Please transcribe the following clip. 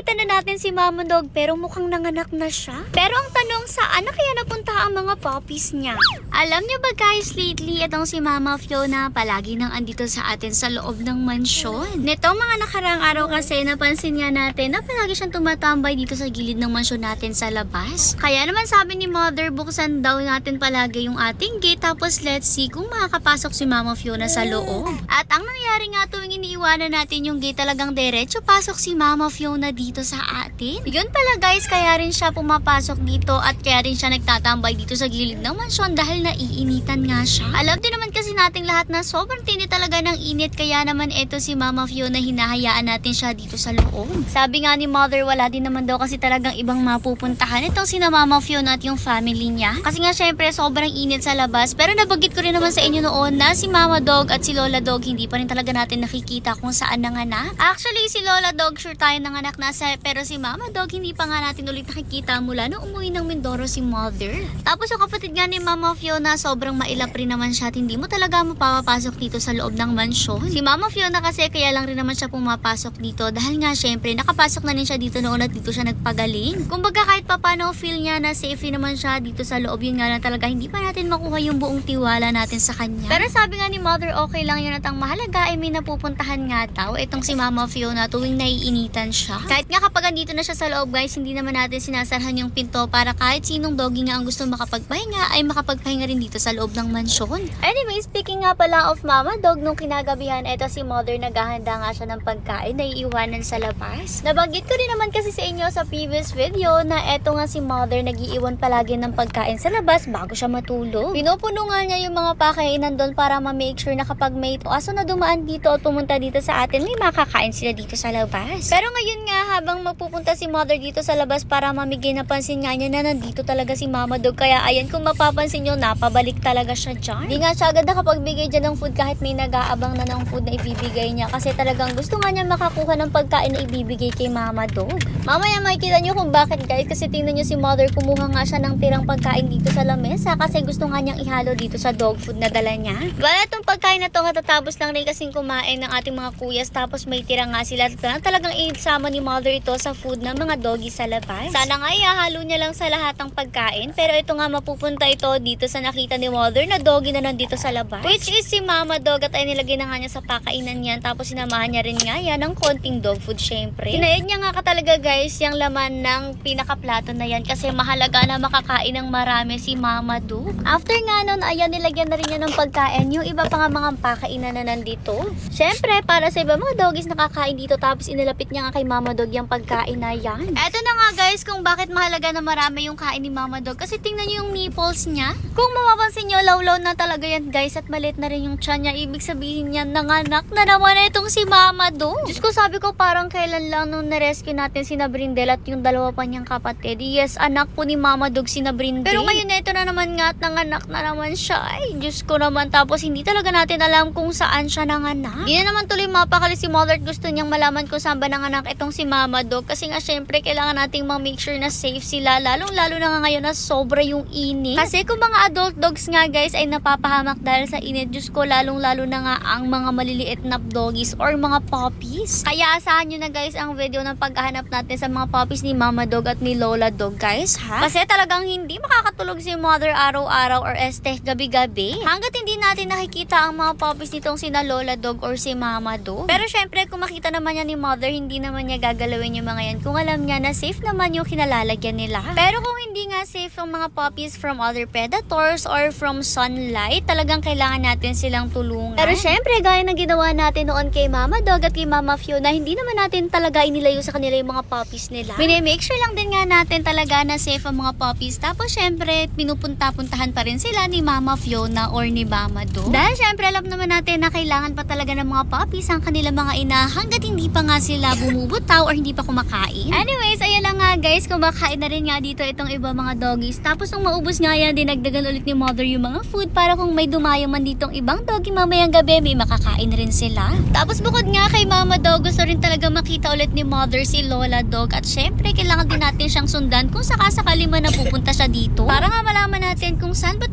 nakita na natin si Mama Dog pero mukhang nanganak na siya. Pero ang tanong, saan na kaya napunta ang mga puppies niya? Alam niyo ba guys, lately itong si Mama Fiona palagi nang andito sa atin sa loob ng mansyon. Nitong mga nakarang araw kasi napansin niya natin na palagi siyang tumatambay dito sa gilid ng mansyon natin sa labas. Kaya naman sabi ni Mother, buksan daw natin palagi yung ating gate tapos let's see kung makakapasok si Mama Fiona sa loob. At ang nangyari nga tuwing iniiwanan natin yung gate talagang diretso pasok si Mama Fiona dito sa atin. Yun pala guys, kaya rin siya pumapasok dito at kaya rin siya nagtatambay dito sa gilid ng mansyon dahil naiinitan nga siya. Alam din kasi nating lahat na sobrang tindi talaga ng init kaya naman eto si Mama Fiona hinahayaan natin siya dito sa loob. Sabi nga ni Mother wala din naman daw kasi talagang ibang mapupuntahan itong sina Mama Fiona at yung family niya. Kasi nga syempre sobrang init sa labas pero nabagit ko rin naman sa inyo noon na si Mama Dog at si Lola Dog hindi pa rin talaga natin nakikita kung saan nanganak. Actually si Lola Dog sure tayo nanganak na sa pero si Mama Dog hindi pa nga natin ulit nakikita mula nung umuwi ng Mindoro si Mother. Tapos yung kapatid nga ni Mama Fiona sobrang mailap rin naman siya at hindi mo talaga mapapasok dito sa loob ng mansyon. Si Mama Fiona kasi kaya lang rin naman siya pumapasok dito dahil nga syempre nakapasok na rin siya dito noon at dito siya nagpagaling. Kumbaga kahit papano feel niya na safe naman siya dito sa loob yun nga na talaga hindi pa natin makuha yung buong tiwala natin sa kanya. Pero sabi nga ni Mother okay lang yun at ang mahalaga ay may napupuntahan nga daw itong si Mama Fiona tuwing naiinitan siya. Kahit nga kapag andito na siya sa loob guys hindi naman natin sinasarhan yung pinto para kahit sinong doggy nga ang gusto makapagpahinga ay makapagpahinga rin dito sa loob ng mansyon. Anyway, speaking nga pala of Mama Dog, nung kinagabihan, eto si Mother naghahanda nga siya ng pagkain na iiwanan sa labas. Nabanggit ko rin naman kasi sa inyo sa previous video na eto nga si Mother nagiiwan palagi ng pagkain sa labas bago siya matulog. Pinupuno nga niya yung mga pakainan doon para ma-make sure na kapag may aso na dumaan dito at pumunta dito sa atin, may makakain sila dito sa labas. Pero ngayon nga, habang magpupunta si Mother dito sa labas para mamigay na pansin nga niya na nandito talaga si Mama Dog. Kaya ayan, kung mapapansin nyo, napabalik talaga siya dyan. Di nga siya agad nakapagbigay dyan ng food kahit may nag-aabang na ng food na ibibigay niya. Kasi talagang gusto nga niya makakuha ng pagkain na ibibigay kay Mama Dog. Mamaya makikita nyo kung bakit guys. Kasi tingnan nyo si Mother, kumuha nga siya ng tirang pagkain dito sa lamesa. Kasi gusto nga niyang ihalo dito sa dog food na dala niya. Bala itong pagkain na to, katatapos lang rin kasing kumain ng ating mga kuyas. Tapos may tira nga sila. Talagang isama ni Mother ito sa food ng mga doggy sa labas. Sana nga ihalo niya lang sa lahat ng pagkain. Pero ito nga mapupunta ito dito sa nakita ni Mother na doggy na nandito sa labas. Which is si Mama Dog at ay nilagay na nga niya sa pakainan yan. Tapos sinamahan niya rin nga yan ng konting dog food syempre. Hinayad niya nga ka talaga guys yung laman ng pinakaplato na yan kasi mahalaga na makakain ng marami si Mama Dog. After nga nun, ayan nilagyan na rin niya ng pagkain yung iba pa nga mga pakainan na nandito. Syempre, para sa iba mga doggies nakakain dito tapos inilapit niya nga kay Mama Dog yung pagkain na yan. Eto na nga guys kung bakit mahalaga na marami yung kain ni Mama Dog kasi tingnan niyo yung nipples niya. Kung mapapansin niyo, lawlaw na talaga yan guys at malit na rin yung tiyan niya. Ibig sabihin niya, nanganak na naman na itong si Mama Dog. Diyos ko sabi ko parang kailan lang nung na-rescue natin si Nabrindel at yung dalawa pa niyang kapatid. Yes, anak po ni Mama Dog si Nabrindel. Pero ngayon ito na naman nga at nanganak na naman siya. Ay, Diyos ko naman. Tapos hindi talaga natin alam kung saan siya nanganak. Hindi na naman tuloy mapakali si Mother at gusto niyang malaman kung saan ba nanganak itong si Mama Dog. Kasi nga syempre kailangan nating ma-make sure na safe sila. Lalong lalo na nga ngayon na sobra yung init. Kasi kung mga adult dogs nga guys ay napapahamak dahil sa init, Diyos ko lalong lalo na nga ang mga maliliit na doggies or mga puppies. Kaya asahan nyo na guys ang video ng paghahanap natin sa mga puppies ni Mama Dog at ni Lola Dog guys ha. Kasi talagang hindi makakatulog si Mother araw-araw or este gabi-gabi. Hanggat hindi natin nakikita ang mga puppies nitong sina Lola Dog or si Mama Dog. Pero syempre kung makita naman niya ni Mother, hindi naman niya gagalawin yung mga yan kung alam niya na safe naman yung kinalalagyan nila. Pero kung hindi nga safe ang mga puppies from other predators or from sunlight, talagang kailangan natin silang tulungan. Pero syempre, gaya ng ginawa natin noon kay Mama Dog at kay Mama Fiona, hindi naman natin talaga inilayo sa kanila yung mga puppies nila. Mini-make sure lang din nga natin talaga na safe ang mga puppies. Tapos syempre, pinupunta-puntahan pa rin sila ni Mama Fiona or ni Mama Dog. Dahil syempre, alam naman natin na kailangan pa talaga ng mga puppies ang kanilang mga ina hanggat hindi pa nga sila bumubutaw or hindi pa kumakain. Anyways, ayan lang nga guys, kumakain na rin nga dito itong iba mga doggies. Tapos nung maubos nga yan, dinagdagan ulit ni mother yung mga food para kung may dumayo man ditong ibang doggy mamayang gabi, may makakain rin sila. Tapos bukod nga kay mama dog, gusto rin talaga makita ulit ni mother si Lola dog. At syempre, kailangan din natin siyang sundan kung sakasakali man napupunta siya dito. Para nga malaman natin kung saan ba